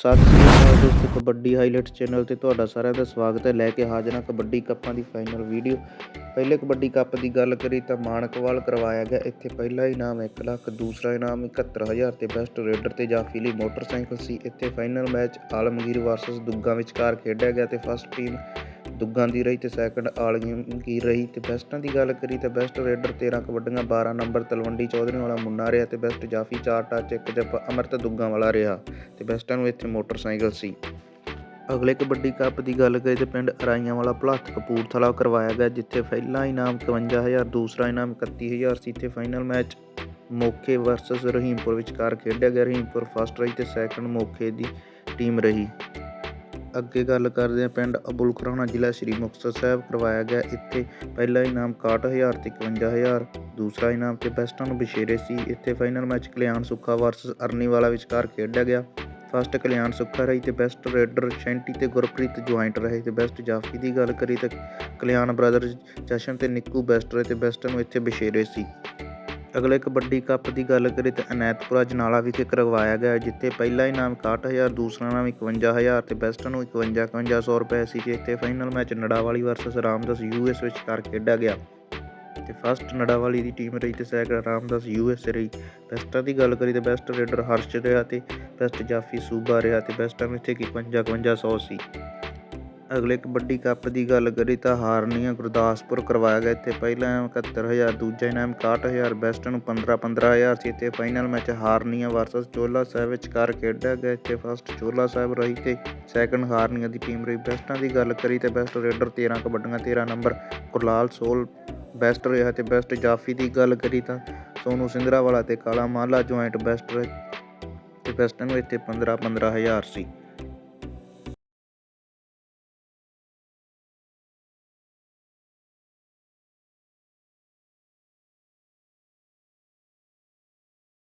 ਸਤਿ ਸ੍ਰੀ ਅਕਾਲ ਦੋਸਤੋ, kabaddi highlights channel ਤੇ ਤੁਹਾਡਾ ਸਾਰਿਆਂ ਦਾ ਸਵਾਗਤ ਹੈ। ਲੈ ਕੇ ਹਾਜ਼ਰ ਹਾਂ ਕਬੱਡੀ ਕੱਪਾਂ ਦੀ ਫਾਈਨਲ ਵੀਡੀਓ। ਪਹਿਲੇ ਕਬੱਡੀ ਕੱਪ ਦੀ ਗੱਲ ਕਰੀ ਤਾਂ ਮਾਨਕਵਾਲ ਕਰਵਾਇਆ ਗਿਆ। ਇੱਥੇ ਪਹਿਲਾ ਇਨਾਮ 1 ਲੱਖ, ਦੂਸਰਾ ਇਨਾਮ 71000 ਤੇ ਬੈਸਟ ਰੇਡਰ ਤੇ ਜਾਫੀ ਲਈ ਮੋਟਰਸਾਈਕਲ ਸੀ। ਇੱਥੇ final match Alamgir versus Dugga ਵਿਚਕਾਰ ਖੇਡਿਆ ਗਿਆ ਤੇ ਫਸਟ ਟੀਮ ਦੁੱਗਾਂ ਦੀ ਰਹੀ ਤੇ ਸੈਕੰਡ ਆਲਮਗੀਰ ਰਹੀ ਤੇ ਬੈਸਟਾਂ ਦੀ ਗੱਲ ਕਰੀ ਤਾਂ ਬੈਸਟ ਰੇਡਰ 13 ਕਬੱਡੀਆਂ 12 ਨੰਬਰ ਤਲਵੰਡੀ ਚੌਧਰੀ ਵਾਲਾ ਮੁੰਨਾ ਰਿਹਾ ਤੇ ਬੈਸਟ ਜਾਫੀ 4 ਟੱਚ ਇੱਕ ਜੱਪ ਅਮਰਤ ਦੁੱਗਾਂ ਵਾਲਾ ਰਿਹਾ ਤੇ ਬੈਸਟਾਂ ਨੂੰ ਇੱਥੇ ਮੋਟਰਸਾਈਕਲ ਸੀ। ਅਗਲੇ ਕਬੱਡੀ ਕੱਪ ਦੀ ਗੱਲ ਕਰੀਏ ਤੇ ਪਿੰਡ ਅਰਾਈਆਂ ਵਾਲਾ ਭਲਾਥ ਕਪੂਰਥਲਾ ਕਰਵਾਇਆ ਗਿਆ ਜਿੱਥੇ ਪਹਿਲਾ ਇਨਾਮ 51000 ਦੂਸਰਾ ਇਨਾਮ 31000 ਸੀ ਤੇ final match Mokhe versus Rahimpur ਵਿਚਕਾਰ ਖੇਡਿਆ ਗਿਆ। ਰਹੀਮਪੁਰ ਫਸਟ ਰਹੀ ਤੇ ਸੈਕੰਡ ਮੋਖੇ ਦੀ ਟੀਮ ਰਹੀ। ਅੱਗੇ ਗੱਲ ਕਰਦੇ ਹਾਂ, ਪਿੰਡ ਅਬੁਲ ਖੁਰਾਣਾ ਜ਼ਿਲ੍ਹਾ ਸ੍ਰੀ ਮੁਕਤਸਰ ਸਾਹਿਬ ਕਰਵਾਇਆ ਗਿਆ। ਇੱਥੇ ਪਹਿਲਾ ਇਨਾਮ 61000 ਤੇ 51000 ਦੂਸਰਾ ਇਨਾਮ ਤੇ ਬੈਸਟਾਂ ਨੂੰ ਬਸ਼ੇਰੇ ਸੀ। ਇੱਥੇ final match Kalyan Sukha versus Arniwala ਵਿਚਕਾਰ ਖੇਡਿਆ ਗਿਆ। ਫਸਟ ਕਲਿਆਣ ਸੁੱਖਾ ਰਹੀ ਤੇ ਬੈਸਟ ਰੇਡਰ ਸ਼ੈਂਟੀ ਤੇ ਗੁਰਪ੍ਰੀਤ ਜੁਆਇੰਟ ਰਹੇ ਤੇ ਬੈਸਟ ਜਾਫੀ ਦੀ ਗੱਲ ਕਰੀ ਤਾਂ ਕਲਿਆਣ ਬ੍ਰਦਰਜ਼ ਜਸ਼ਨ ਤੇ ਨਿੱਕੂ ਬੈਸਟ ਰਹੇ ਤੇ ਬੈਸਟਾਂ ਨੂੰ ਇੱਥੇ ਬਸ਼ੇਰੇ ਸੀ। ਅਗਲੇ ਕਬੱਡੀ ਕੱਪ ਦੀ ਗੱਲ ਕਰੀ ਤਾਂ ਅਨੈਤਪੁਰਾ ਜਨਾਲਾ ਵਿਖੇ ਕਰਵਾਇਆ ਗਿਆ, ਜਿੱਥੇ ਪਹਿਲਾ ਇਨਾਮ 61000 ਦੂਸਰਾ ਇਨਾਮ 51000 ਤੇ ਬੈਸਟਾਂ ਨੂੰ 51 5100 ਰੁਪਏ ਸੀ ਤੇ final match Narawali versus Ramdas US ਵਿਚਕਾਰ ਖੇਡਿਆ ਗਿਆ। ਤੇ ਫਸਟ ਨੜਾਵਾਲੀ ਦੀ ਟੀਮ ਰਹੀ ਤੇ ਸੈਕੰਡ ਰਾਮਦਾਸ ਯੂਐਸ ਰਹੀ। ਬੈਸਟਾਂ ਦੀ ਗੱਲ ਕਰੀ ਤਾਂ ਬੈਸਟ ਰੇਡਰ ਹਰਸ਼ ਰਿਹਾ ਤੇ ਬੈਸਟ ਜਾਫੀ ਸੂਬਾ ਰਿਹਾ ਤੇ ਬੈਸਟਾਂ ਨੂੰ ਇੱਥੇ 51 5100 ਸੀ। ਅਗਲੇ ਕਬੱਡੀ ਕੱਪ ਦੀ ਗੱਲ ਕਰੀ ਤਾਂ ਹਾਰਨੀਆਂ ਗੁਰਦਾਸਪੁਰ ਕਰਵਾਇਆ ਗਿਆ ਇੱਥੇ ਪਹਿਲਾ ਇਨਾਮ 71000 ਦੂਜਾ ਇਨਾਮ 61000 ਬੈਸਟ ਨੂੰ 15 15000 ਸੀ। ਤੇ final match Harnian versus Chola Sahib ਵਿਚਕਾਰ ਖੇਡਿਆ ਗਿਆ। ਇੱਥੇ ਫਸਟ ਚੋਲਾ ਸਾਹਿਬ ਰਹੀ ਤੇ ਸੈਕੰਡ ਹਾਰਨੀਆਂ ਦੀ ਟੀਮ ਰਹੀ। ਬੈਸਟਾਂ ਦੀ ਗੱਲ ਕਰੀ ਤੇ ਬੈਸਟ ਰੇਡਰ 13 ਕਬੱਡੀਆਂ 13 ਨੰਬਰ ਗੁਰਲਾਲ ਸੋਲ ਬੈਸਟ ਰਿਹਾ ਤੇ ਬੈਸਟ ਜਾਫੀ ਦੀ ਗੱਲ ਕਰੀ ਤਾਂ ਸੋਨੂ ਸਿੰਧਰਾ ਵਾਲਾ ਤੇ ਕਾਲਾ ਮਾਲਾ ਜੁਆਇੰਟ ਬੈਸਟ ਰਹੇ ਤੇ ਬੈਸਟਾਂ ਨੂੰ ਇੱਥੇ 15 15000 ਸੀ।